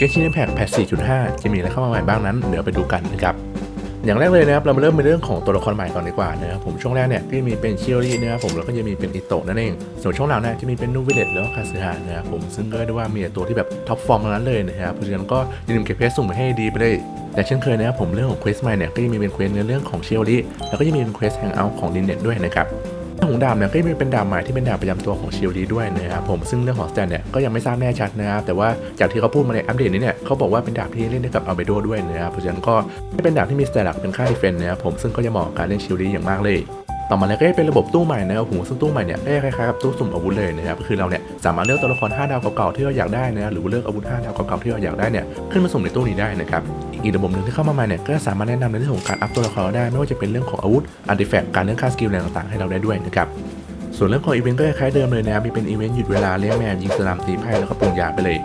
เกชินแพ t แพท4.5 จะมีอะไรเข้ามาใหม่บ้างนั้น เดี๋ยวไปดูกันนะครับอย่างแรกเลยนะครับเรามาเริ่มในเรื่องของตัวละครใหม่ก่อนดีกว่านะครับผมช่วงแรกเนี่ยก็จะมีเป็นชิโอรินะครับผมแล้วก็จะมีเป็นอิโตะนั่นเองส่วนช่วงหลังเนี่ยจะมีเป็นนูวิเลตแล้วก็คาสึฮะนะครับผมซึ่งก็ได้ว่ามีตัวที่แบบท็อปฟอร์มนั้นเลยนะครับเพราะฉะนั้นก็อย่าลืมเก็บเพจสุ่มไปให้ดีไปเลยแต่เช่นเคยนะครับผมเรื่องของเควสใหม่เนี่ยก็จะมีเป็นเควสในเรื่องของชิโอริแล้วก็จะมีเป็นเควสแฮงเอาท์ของดินเน็ตด้วยนะครับ ของดาบเนี่ยก็จะมีเป็นดาบใหม่ที่เป็นดาบประจำตัวของชิลดีด้วยนะครับผมซึ่งเรื่องของสแตนเนี่ยก็ยังไม่ทราบแน่ชัดนะครับแต่ว่าจากที่เขาพูดมาในอัปเดตนี้เนี่ยเขาบอกว่าเป็นดาบที่เล่นได้กับอัลเบโดด้วยนะครับเพราะฉะนั้นก็เป็นดาบที่มีสแตนหลักเป็นค่าดีเฟนต์นะครับผมซึ่งก็จะเหมาะกับการเล่นชิลดีอย่างมากเลย ต่อมาเลยก็จะเป็นระบบตู้ใหม่นะครับผมซึ่งตู้ใหม่เนี่ยก็จะคล้ายๆกับตู้สุ่มอาวุธเลยนะครับก็คือเราเนี่ยสามารถเลือกตัวละคร5ดาวเก่าๆที่เราอยากได้นะหรือเลือกอาวุธ5ดาวเก่าๆที่เราอยากได้เนี่ยขึ้นมาสุ่มในตู้นี้ได้นะครับอีกระบบหนึ่งที่เข้ามาใหม่เนี่ยก็สามารถแนะนำในเรื่องของการอัพตัวละครเราได้ไม่ว่าจะเป็นเรื่องของอาวุธอาร์ติแฟกต์การเลือกค่าสกิลอะไรต่างๆให้เราได้ด้วยนะครับส่วนเรื่องของอีเวนต์ก็คล้ายเดิมเลยนะครับมีเป็นอีเวนต์หยุดเวลาเลี้ยงแมวยิงสลามตีไพ่แล้วก็ปรุงยาไปเลย